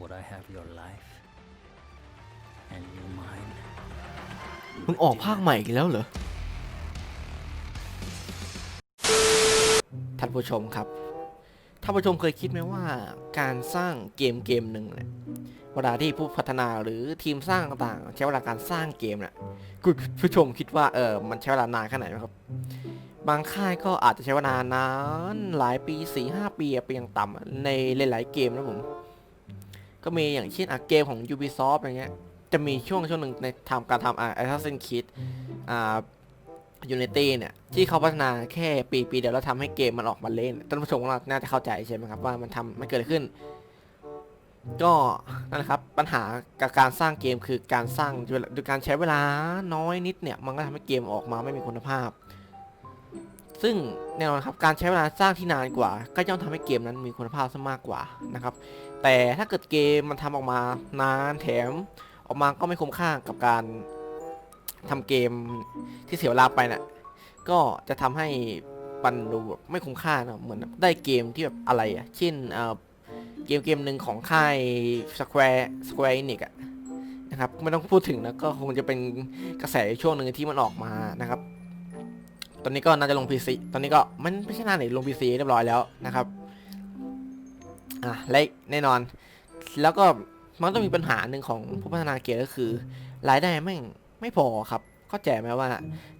Would I have your life and you mine? มึงออกภาคใหม่อีกแล้วเหรอ ท่านผู้ชมครับ ท่านผู้ชมเคยคิดไหมว่าการสร้างเกมเกมหนึ่งเนี่ยเวลาที่ผู้พัฒนาหรือทีมสร้างต่างๆ ใช้เวลาการสร้างเกมเนี่ยคุณผู้ชมคิดว่าเออมันใช้เวลานานแค่ไหนไหมครับ บางค่ายก็อาจจะใช้เวลานานหลายปี4ีหปีเป็นอย่างต่ำในหลายๆเกมนะผม ก็มีอย่างเช่นอะเกมของ Ubisoft อย่างเงี้ยจะมีช่วงช่วงหนึ่งในทำการทำอ่า Assassin's Creed อ่า Unity เนี่ยที่เขาพัฒนาแค่ปีปีเดียวแล้วทำให้เกมมันออกมาเล่นท่านผู้ชมของเราน่าจะเข้าใจใช่ไหมครับว่ามันทำมันเกิดขึ้น ก็นั่นแหละครับปัญหากับการสร้างเกมคือการสร้างโดยการใช้เวลาน้อยนิดเนี่ยมันก็ทำให้เกมออกมาไม่มีคุณภาพ ซึ่งแน่นอนครับการใช้เวลาสร้างที่นานกว่า ก็ย่อมทำให้เกมนั้นมีคุณภาพซะมากกว่านะครับ แต่ถ้าเกิดเกมมันทำออกมานานแถมออกมาก็ไม่คุ้มค่ากับการทำเกมที่เสียเวลาไปน่ะ ก็จะทำให้มันดูแบบไม่คุ้มค่านะเหมือนได้เกมที่แบบอะไรอะเช่นเกมเกมหนึ่งของค่าย Square Square Enix อะนะครับไม่ต้องพูดถึงนะก็คงจะเป็นกระแสช่วงหนึ่งที่มันออกมานะครับ ตอนนี้ก็น่าจะลง PC ตอนนี้ก็มันไม่ใช่น้าไหนลง PC เรียบร้อยแล้วนะครับ อะและแน่นอน แล้วก็มันต้องมีปัญหาหนึ่งของผู้พัฒนาเกมก็คือ รายได้แม่งไม่พอครับเข้าใจไหมว่า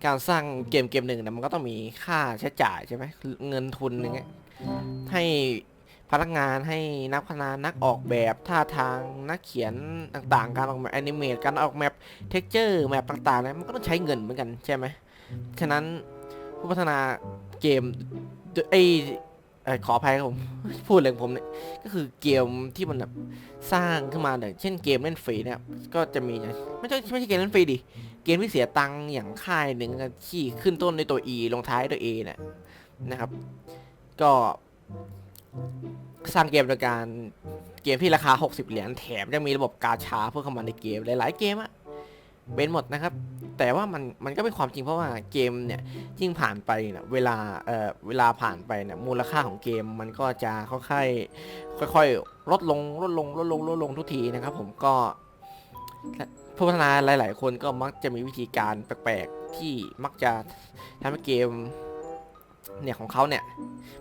การสร้างเกมเกมหนึ่งเนี่ยมันก็ต้องมีค่าใช้จ่ายใช่ไหมเงินทุนอย่างเงี้ยให้พนักงานให้นักพัฒนานักออกแบบท่าทางนักเขียนต่างๆ การออกแบบแอนิเมตการออกแมปเท็กเจอร์แมปต่างๆเนี่ยมันก็ต้องใช้เงินเหมือนกันใช่ไหมฉะนั้นผู้พัฒนาเกมไอ อ่อขออภัยครับผม พูดเรื่องผมเนี่ยก็คือเกมที่มันแบบสร้างขึ้นมาเนี่ยเช่นเกมเล่นฟรีเนี่ยก็จะมีไม่ใช่ไม่ใช่เกมเล่นฟรีดิเกมที่เสียตังค์อย่างค่ายหนึ่งที่ขึ้นต้นในตัว E ลงท้ายด้ว A เนี่ยนะครับ ก็สร้างเกมโดยการเกมที่ราคา 60 เหรียญแถมยังมีระบบกาชาเพื่อเข้ามาในเกมหลาย ๆ เกมอะ เบ้นหมดนะครับ แต่ว่ามันมันก็เป็นความจริงเพราะว่าเกมเนี่ยยิ่งผ่านไปเนี่ยเวลาเอ่อเวลาผ่านไปเนี่ยมูลค่าของเกมมันก็จะค่อยๆค่อยๆลดลงลดลงลดลงลดลงทุกทีนะครับ ผมก็ผู้พัฒนาหลาย ๆ คนก็มักจะมีวิธีการแปลกๆที่มักจะทำให้เกม เนี่ยของเขาเนี่ย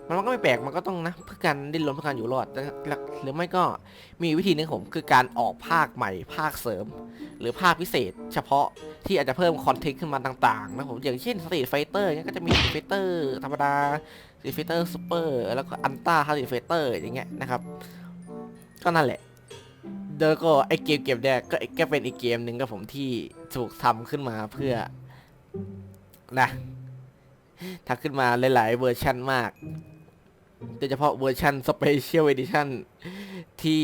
มันก็ไม่แปลกมันก็ต้องนะเพื่อการดิ้นรนเพื่อการอยู่รอดหรือไม่ก็มีวิธีหนึงของผมคือการออกภาคใหม่ ภาคเสริม หรือภาคพิเศษ เฉพาะที่อาจจะเพิ่มคอนเทนต์ขึ้นมาต่างๆนะผมอย่างเช่นสตรีทไฟเตอร์เนี่ยก็จะมีสตรีทไฟเตอร์ธรรมดาสตรีทไฟเตอร์ซูเปอร์แล้วก็อันต้าสตรีทไฟเตอร์อย่างเงี้ยนะครับก็นั่นแหละแล้วก็ไอเกมเกมเนี่ยก็ก็เป็นอีกเกมหนึ่งครับผมที่ถูกทำขึ้นมาเพื่อนะ ทำขึ้นมาหลาย ๆ เวอร์ชันมาก โดยเฉพาะเวอร์ชันสเปเชียลเอดิชั่นที่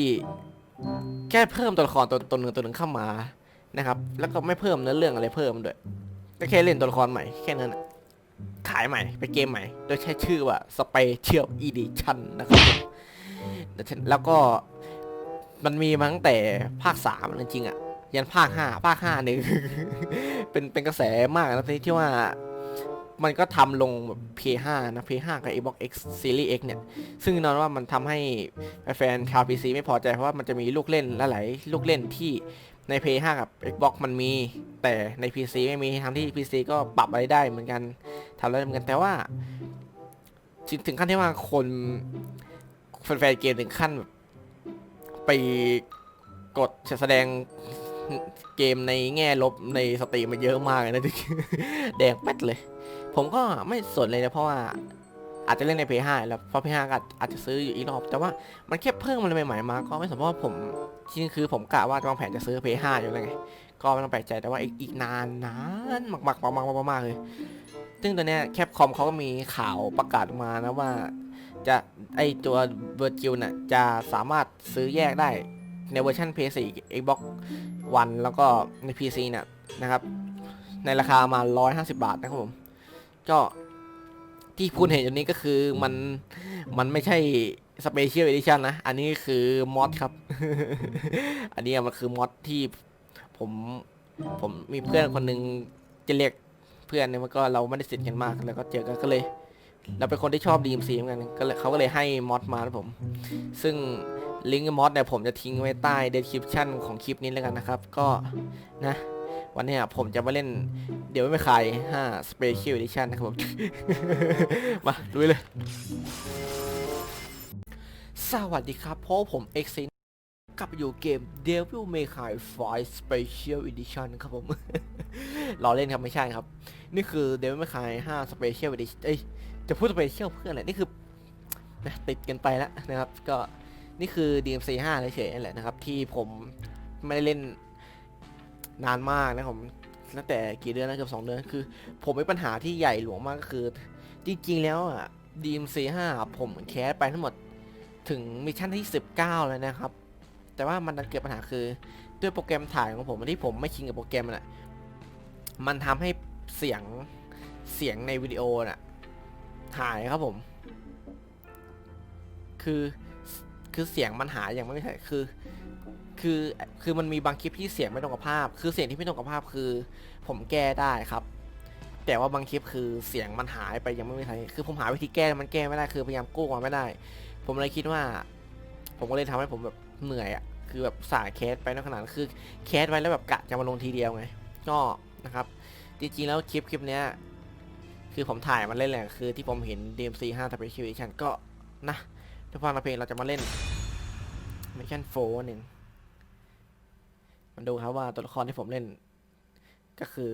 แค่เพิ่มตัวละครตัวตัวหนึ่งตัวหนึ่งเข้ามานะครับ แล้วก็ไม่เพิ่มเนื้อเรื่องอะไรเพิ่มด้วยก็แค่เล่นตัวละครใหม่แค่นั้นขายใหม่เป็นเกมใหม่ โดยใช้ชื่อว่า Special Edition นนะครับแล้วก็มันมีมาตั้งแต่ภาคสามจริงๆอะ ยันภาคห้าภาคห้าเนี่ยเป็นเป็นกระแสมากนะที่ว่า มันก็ทำลงแบบ P5 นะ P5 กับ Xbox X Series X เนี่ย ซึ่งน่นอนว่ามันทำให้แฟนชาว PC ไม่พอใจเพราะว่ามันจะมีลูกเล่นลหลายๆลูกเล่นที่ใน P5 กับ Xbox มันมี แต่ใน PC ไม่มีทั้งที่ PC ก็ปรับอะไรได้เหมือนกันทำอะไรเหมือนกันแต่ว่า ถึงถึงขั้นที่ว่าคนแฟนๆเกมถึงขั้นแบบไปกดแสดง เกมในแง่ลบในสตรีมมาเยอะมากเลยนะแดงแป๊ดเลย ผมก็ไม่สนเลยนะเพราะว่าอาจจะเล่นใน PS5 แล้วเพราะ PS5 ก็อาจจะซื้ออยู่อีกรอบ แต่ว่ามันแค่เพิ่มมันใหม่ๆมา ก็ไม่สนเพราะว่าผมจริงๆคือผมกะว่าวางแผนจะซื้อ PS5 อยู่แล้วไง ก็ไม่ต้องแปลกใจแต่ว่าอีกนานนานมากๆมากๆมากๆเลย ซึ่งตอนเนี้ยแคปคอมเขาก็มีข่าวประกาศมานะว่า จะไอตัวเวอร์จิลน่ะจะสามารถซื้อแยกได้ ในเวอร์ชัน PS4 Xbox One แล้วก็ใน PC เนี่ยนะครับ ในราคามา 150 บาทนะครับผม ก็ที่คุณเห็นอยู่นี้ก็คือมันมันไม่ใช่ Special Edition นะ อันนี้คือมอดครับ อันนี้มันคือมอดที่ผมผมมีเพื่อนคนหนึ่งจะเรียกเพื่อนเนี่ยมันก็เราไม่ได้สนิทกันมากแล้วก็เจอกันก็เลย เราเป็นคนที่ชอบ DMC เหมือนกันก็เลยเขาก็เลยให้มอดมานะผม ซึ่ง ลิงก์มอดเนี่ยผมจะทิ้งไว้ใต้ description ของคลิปนี้แล้วกันนะครับ ก็นะ วันนี้ผมจะมาเล่นเดี๋ยวไม่ขาย5 Special Edition นะครับผม มาดูเลย สวัสดีครับเพราะผม X กลับอยู่เกม Devil May Cry 5 Special Edition ครับผมล้อเล่นครับไม่ใช่ครับ นี่คือ Devil May Cry 5 Special Edition เอ้ย จะพูด Special เพื่ออะไรนี่คือนะติดกันไปแล้วนะครับ ก็ นี่คือ DMC 5เฉยๆนั่นแหละนะครับ ที่ผมไม่ได้เล่นนานมากนะผมตั้งแต่กี่เดือนนะเกือบสองเดือนคือ ผมมีปัญหาที่ใหญ่หลวงมากก็คือ จริง ๆ แล้วอะ DMC 5ผมแคสไปทั้งหมดถึงมิชชั่นที่ 19 แล้วนะครับ แต่ว่ามันดันเกิดปัญหาคือด้วยโปรแกรมถ่ายของผมที่ผมไม่ชินกับโปรแกรมน่ะมันทำให้เสียงเสียงในวิดีโอน่ะหายครับผม คือ คือเสียงมันหายอย่างไม่ใช่คือ คือคือมันมีบางคลิปที่เสียงไม่ตรงกับภาพ คือเสียงที่ไม่ตรงกับภาพคือ ผมแก้ได้ครับ แต่ว่าบางคลิปคือเสียงมันหายไปยังไม่มีใครคือผมหาวิธีแก้มันแก้ไม่ได้คือพยายามกู้มาไม่ได้ ผมเลยคิดว่า ผมก็เลยทำให้ผมแบบเหนื่อยอะ่ะคือแบบสายแคสไปในขนาดคือแคสไว้แล้วแบบกะจะมาลงทีเดียวไงก็นะครับ จริงๆแล้วคลิปคลิปเนี้ยคือผมถ่ายมันเล่นแหละคือที่ผมเห็น DMC 5 Special Edition ก็นะ ทุกฟังเพลงเราจะมาเล่น Mission 4หนึ่งมันดูครับว่าตัวละครที่ผมเล่น ก็คือ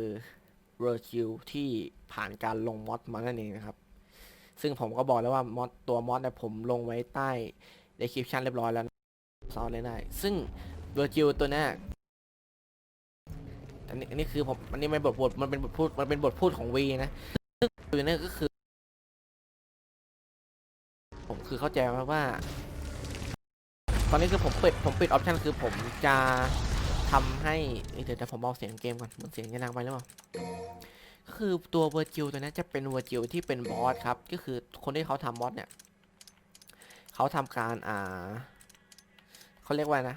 v i r g i l ที่ผ่านการลงมอดมานั่นเองนะครับ ซึ่งผมก็บอกแล้วว่ามอดตัวมอดเนี่ยผมลงไว้ใต้ description เรียบร้อยแล้วซอนเลยได้ ซึ่ง v i r g i l ตัวนี้อันนี้อันนี้คือผมอันนี้ไม่บทบทมันเป็นบทพูดมันเป็นบทพูดของวีนะซึ่งตัวนี้ก็คือ คือเข้าใจมาว่า ตอนนี้คือผมปิดผมปิดออปชันคือผมจะทำให้เดี๋ยวเดี๋ยวผมเบาเสียงเกมก่อนมันเสียงจะดังไปหรือเปล่าก็คือตัวเวอร์จิลตัวนี้จะเป็นเวอร์จิลที่เป็นบอสครับ ก็คือคนที่เขาทำบอสเนี่ยเขาทำการอ่าเขาเรียกว่านะ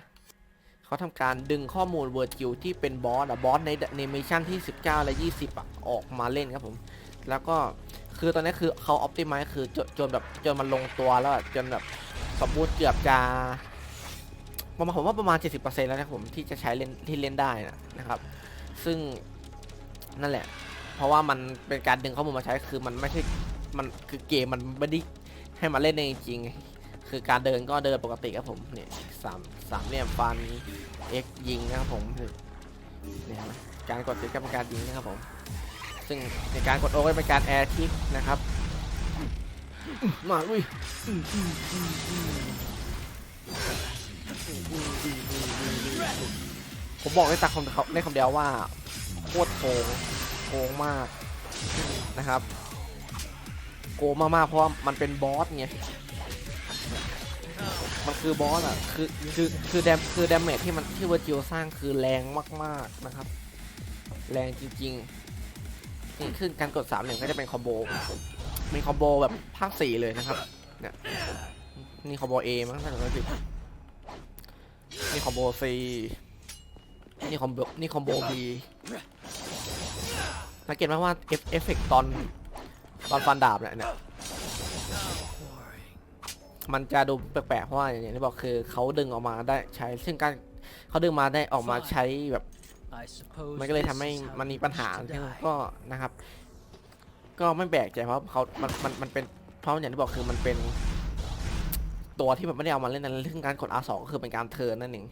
เขาทำการดึงข้อมูลเวอร์จิลที่เป็นบอสอะบอสในในมิชชั่นที่ 19 และ 20อะออกมาเล่นครับผม แล้วก็ คือตอนนี้คือเขาออ t ติ i z e คือจนจนแบบจนมันลงตัวแล้วจนแบบสมบูรณ์เกือบจะประมาณผมว่าประมาณ 70%แล้วนะผมที่จะใช้เล่นที่เล่นได้นะนะครับ ซึ่งนั่นแหละ เพราะว่ามันเป็นการดึงข้อมูลมาใช้คือมันไม่ใช่มันคือเกมมันไม่ได้ให้มาเล่นได้จริง คือการเดินก็เดินปกติครับผมเนี่ยสามสามเหลี่ยมฟัน X ยิงนะครับผมเนี่ยครับการกดติดกับการยิงนะครับผม ซึ่งในการกดโอก็เป็นการแอร์ทิปนะครับ มาอุ้ยผมบอกได้ตักคำได้คำเดียวว่าโคตรโกงโกงมากนะครับ โกงมากๆเพราะว่ามันเป็นบอสไงมันคือบอสอะ คือคือคือแดมคือดาเมจที่มันที่เวอร์จิวสร้างคือแรงมากๆนะครับ แรงจริง ๆ นี่ขึ้นการกดสามหลี่ยมก็จะเป็นคอมโบเป็นคอมโบแบบภาคสี่เลยนะครับเนี่ยนี่คอมโบเอมั้งถ้าจำไม่ผิดนี่คอมโบซีนี่คอมโบนี่คอมโบบีสังเกตไหมว่าเอฟเอฟเฟกต์ตอนตอนฟันดาบเนี่ยเนี่ยมันจะดูแปลกๆเพราะว่าอย่างที่บอกคือเขาดึงออกมาได้ใช้ซึ่งการเขาดึงมาได้ออกมาใช้แบบ มันก็เลยทำให้มันมีปัญหาก็นะครับ ก็ไม่แปลกใจเพราะเขามันมันมันเป็นเพราะอย่างที่บอกคือมันเป็นตัวที่แบบไม่ได้เอามาเล่นในเรื่องการกด R2 ก็คือเป็นการเทิร์นนั่นเอง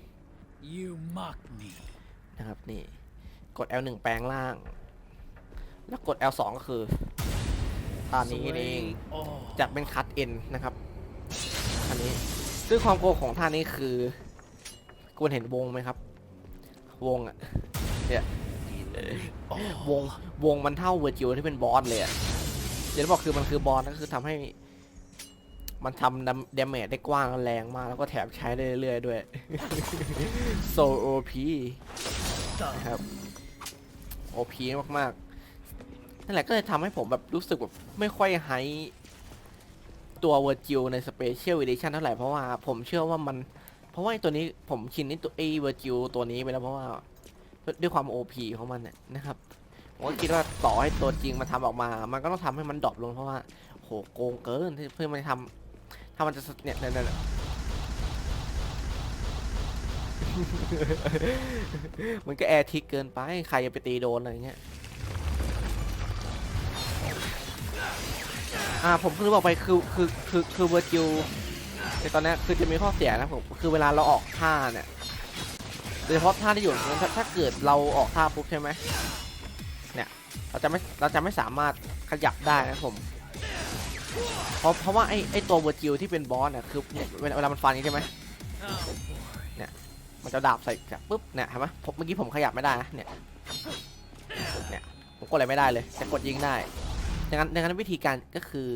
You mock me. นะครับนี่กด L1 แปลงล่าง แล้วกด L2 ก็คือตอนนี้เอง Slay all. จากเป็นคัตเอ็นนะครับอันนี้ซึ่งความโกงของท่านี้คือคุณเห็นวงไหมครับ วงอะเนี่ยวงวงมันเท่าเวอร์จิวที่เป็นบอสเลยอะเดี๋ยวบอกคือมันคือบอสก็คือทำให้ มันทำดาเมจได้กว้างและแรงมาก แล้วก็แถมใช้ได้เรื่อยๆด้วยโซโอพีนะครับโอพีมากๆนั่นแหละก็เลยทำให้ผมแบบรู้สึกแบบไม่ค่อยไฮตัวเวอร์จิลในสเปเชียล i ิ i ชันเท่าไหร่เพราะว่าผมเชื่อว่ามัน เพราะว่าไอตัวนี้ผมชินนี่ตัวไอ้เวอร์จิตัวนี้ไปแล้วเพราะว่าด้วยความ OP ของมันน่ะนะครับผมก็คิดว่าต่อให้ตัวจริงมาทำออกมา มันก็ต้องทำให้มันดรอปลงเพราะว่าโหโกงเกินที่เพื่อมันจะทำถ้ามันจะเนี่ยเนี่ยเนี่ยมันก็แอร์ทิกเกินไป ใครจะไปตีโดนอะไรเงี้ยอ่าผมเพิ่งบอกไปคือคือคือคือเวอร์จิว ในตอนนี้คือจะมีข้อเสียนะผมคือเวลาเราออกท่าเนี่ยโดยเฉพาะท่าที่อยู่ถ้าถ้าเกิดเราออกท่าปุ๊บใช่ไหมเนี่ยเราจะไม่เราจะไม่สามารถขยับได้นะผมเพราะเพราะว่าไอไอตัวเวอร์จิวที่เป็นบอสเนี่ยคือเนี่ยเวลาเวลามันฟันใช่ไหมเนี่ยมันจะดาบใส่กลับปุ๊บเนี่ยเห็นไหมผมเมื่อกี้ผมขยับไม่ได้นะเนี่ยเนี่ยผมกดอะไรไม่ได้เลยแต่กดยิงได้ดังนั้นดังนั้นวิธีการก็คือ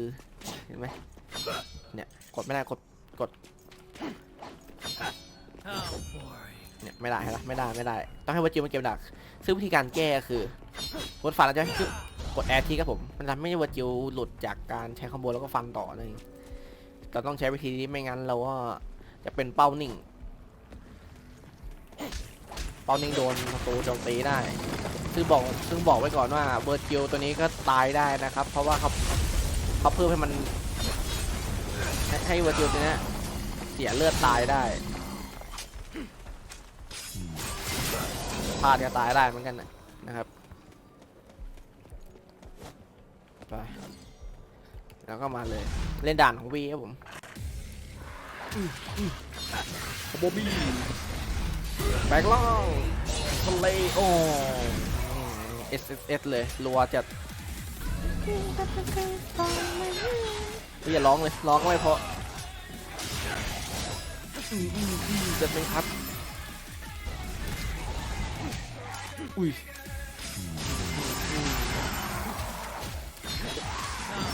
เห็นไหมเนี่ยกดไม่ได้กด กดเนี่ยไม่ได้เห็นไไม่ได้ไม่ได้ ต้องให้เวอร์จิมันเก็บดัก ซึ่งวิธีการแก้ก็คือ กดฟันแล้วจะคือกดแอร์ทีครับผม มันทำให้เวอร์จิวหลุดจากการใช้คอมโบแล้วก็ฟันต่อเองเราต้องใช้วิธีนี้ไม่งั้นเราก็จะเป็นเป้านิ่ง เป้านิ่งโดนศัตรูโจมตีได้ ซึ่งบอกซึ่งบอกไว้ก่อนว่าเบอร์จิลตัวนี้ก็ตายได้นะครับ เพราะว่าเขาเขาเพิ่มให้มัน ให้ให้เบอร์จิลตัวเนี้ยเสียเลือดตายได้พลาดก็ตายได้เหมือนกันนะนะครับไปแล้วก็มาเลยเล่นด่านของวีครับผมบอบบี้แบกล่องทะเลโอ้ S S S เลยรัวจัด เฮ้ยอย่าร้องเลยร้องไม่เพราะอืมอืมอืมจะเป็นครับ อุ้ยอืม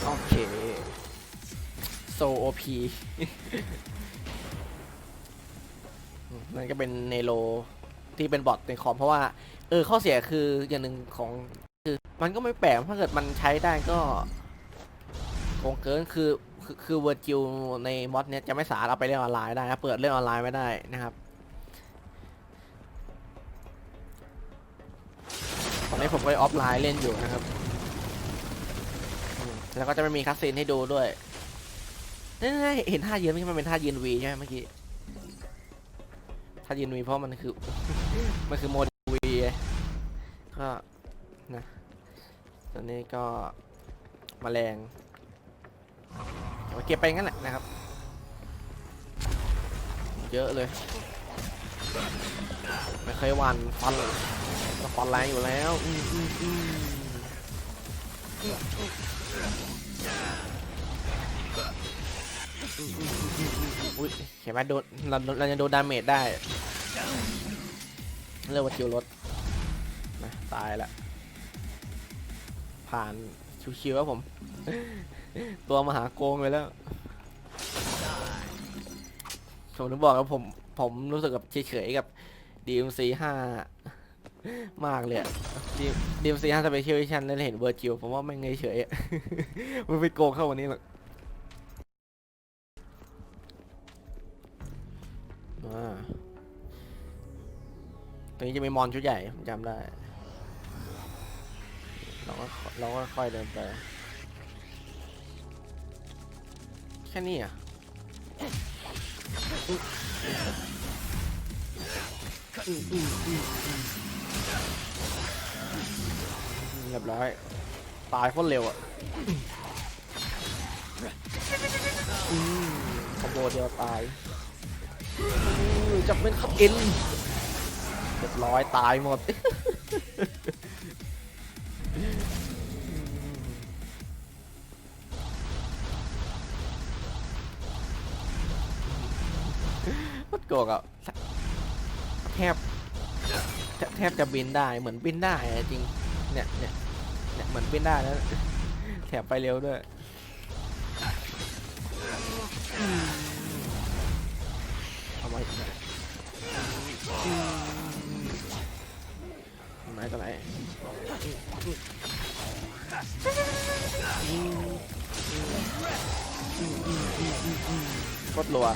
โอเคโซโอพีนั่นก็เป็นเนโรที่เป็นบอทในคอมเพราะว่า เออข้อเสียคืออย่างหนึ่งของคือมันก็ไม่แปลกถ้าเกิดมันใช้ได้ก็ โกงเกินคือคือคือเวอร์จิวในมอดเนี้ยจะไม่สามารถเอาไปเล่นออนไลน์ได้นะเปิดเล่นออนไลน์ไม่ได้นะครับตอนนี้ผมก็ออฟไลน์เล่นอยู่นะครับแล้วก็จะไม่มีคัสซีนให้ดูด้วยนี่เห็นท่ายืนไหมมันเป็นท่ายืนวีใช่ไหมเมื่อกี้ถ้ายืนวีเพราะมันคือ มันคือโมดวีก็นะตอนนี้ก็มแมลง เอาเก็บไปงั้นแหละนะครับ เยอะเลย ไม่เคยวันฟันก็ฟันแรงอยู่แล้วอืมอืมอืมอุ้ยเห็นไหมโดนเราเราจะโดนดาเมจได้เรียกว่าคิวรถนะตายละผ่านชิวๆครับผม ตัวมหาโกงไปแล้วผมถึงบอกครับผมผมรู้สึกกับเฉยๆกับ DMC 5 มากเลยอะ DMC 5 Special Edition แล้วเห็นเวอร์จิวผมว่าไม่งเฉยมันไปโกงเข้าวันนี้หรอกอ่าตรงนี้จะมีมอนชุดใหญ่ ผมจำได้ เราก็เราก็ค่อยเดินไป แค่นี้อะเรียบร้อย ตายโคตรเร็วอะอืมคอมโบเดียวตายจับเป็นขับเอ็นเรียบร้อยตายหมด มันโกกอะแทบแทบจะบินได้เหมือนบินได้จริงเนี่ยเนี่ยเนี่ยเหมือนบินได้แล้วแถบไปเร็วด้วยเอาไว้อีกหนไม้ตัวไหนกดรัว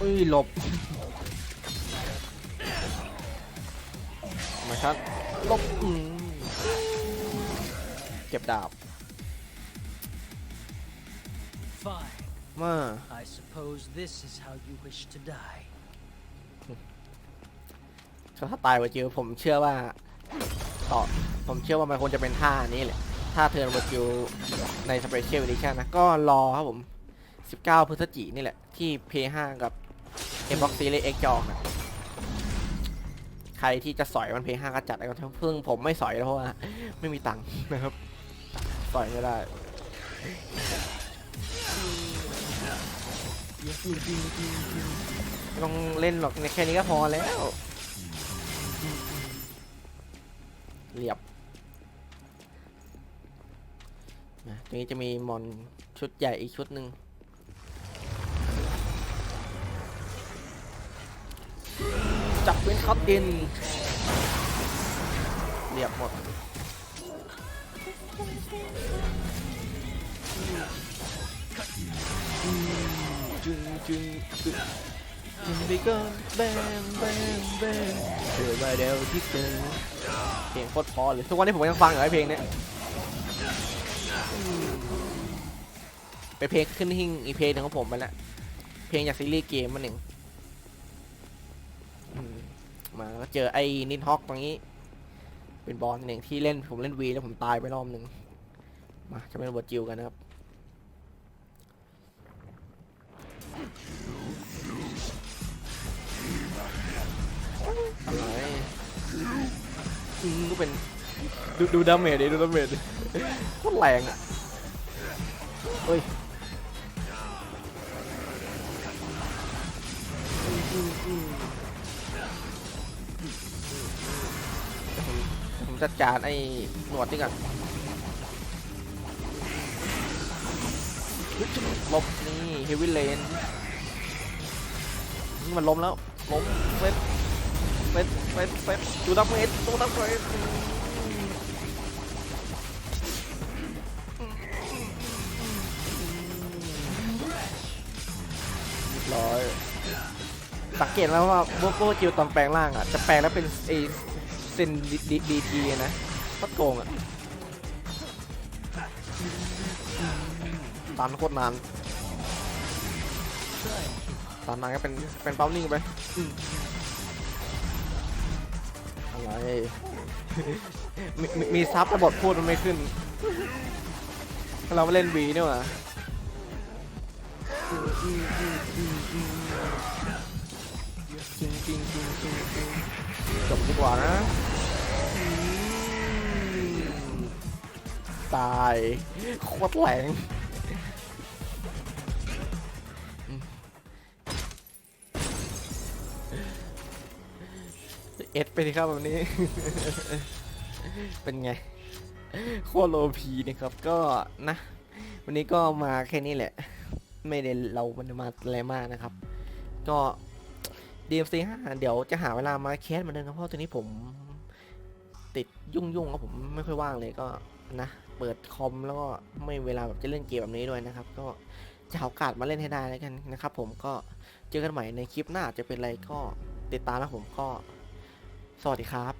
อุ้ยหลบมาครับหลบอืมเก็บดาบ Fine. มา I suppose this is how you wish to die. ถ้าตายไปเจอผมเชื่อว่าต่อผมเชื่อว่ามันคงจะเป็นท่านี้แหละ ท่าเทิร์นบคิวในสเปเชียล d ิชั่นนะ ก็รอครับผม 19 พฤศจิกายนนี่แหละ ที่ P5 กับ Xbox Series X จออกนะใครที่จะสอยมัน P5 ก็จัดแล้กันเพิ่งผมไม่สอยแล้วเพราะว่า ไม่มีตังค์นะครับ สอยไม่ได้ต้องเล่นหรอกในแค่นี้ก็พอแล้ว เรียบ นะตรงนี้จะมีมอนชุดใหญ่อีกชุดหนึ่งจับเป็นคัตตินเรียบหมดจึงจึงจึงจึงไปก่อนแบมแบมแบมเจอไปเดียวที่เจอเพลงโคตรพอเลยทุกวันนี้ผมยังฟังอยู่ไอ้เพลงเนี้ย ไปเพลงขึ้นหิ้งอีเพลงหนึ่งของผมไปแล้วเพลงจากซีรีส์เกมมันหนึ่งมาแล้วก็เจอไอ้นินฮอกตรงนี้ เป็นบอลหนึ่งที่เล่นผมเล่นวีแล้วผมตายไปรอบหนึ่งมาจะเป็นบทจิวกันนะครับอะไรอืมก็เป็น ดูดูดาเมจดิดูดาเมจดิโคตรแรงอะเฮ้ยอืมอืมอืมเดี๋ยวผมเดี๋ยวผมจัดการไอ้หนวดนี่ก่อนหลบนี่เฮฟวี่เลนมันล้มแล้วล้มเว็บเป็ดเป็ดเป็ดดูดับเมจดูดับเมจ สังเกตแล้วว่าโบโบจิวตอนแปลงร่างอะ จะแปลงแล้วเป็นเอเซนดีดีดีทีนะโคตรโกงอะตันโคตรนานตันนานก็เป็นเป็นเป้านิ่งไปอืมอะไรมีมีมีซับแต่บทพูดมันไม่ขึ้น เราไม่เล่นวีนี่หว่า จบดีกว่านะ ตายโคตรแรงเอ็ดไปสิครับแบบนี้ เป็นไง โคตรโลพีนะครับ ก็นะ วันนี้ก็มาแค่นี้แหละ ไม่ได้เรามันมาอะไรมากนะครับ ก็ DMC 5เดี๋ยวจะหาเวลามาแคสเหมือนเดิมครับเพราะตอนนี้ผมติดยุ่งๆครับผมไม่ค่อยว่างเลยก็นะ เปิดคอมแล้วก็ไม่เวลาแบบจะเล่นเกมแบบนี้ด้วยนะครับ ก็จะหาโอกาสมาเล่นให้ได้แล้วกันนะครับผมก็เจอกันใหม่ในคลิปหน้าจะเป็นอะไรก็ติดตามนะผมก็ สวัสดีครับ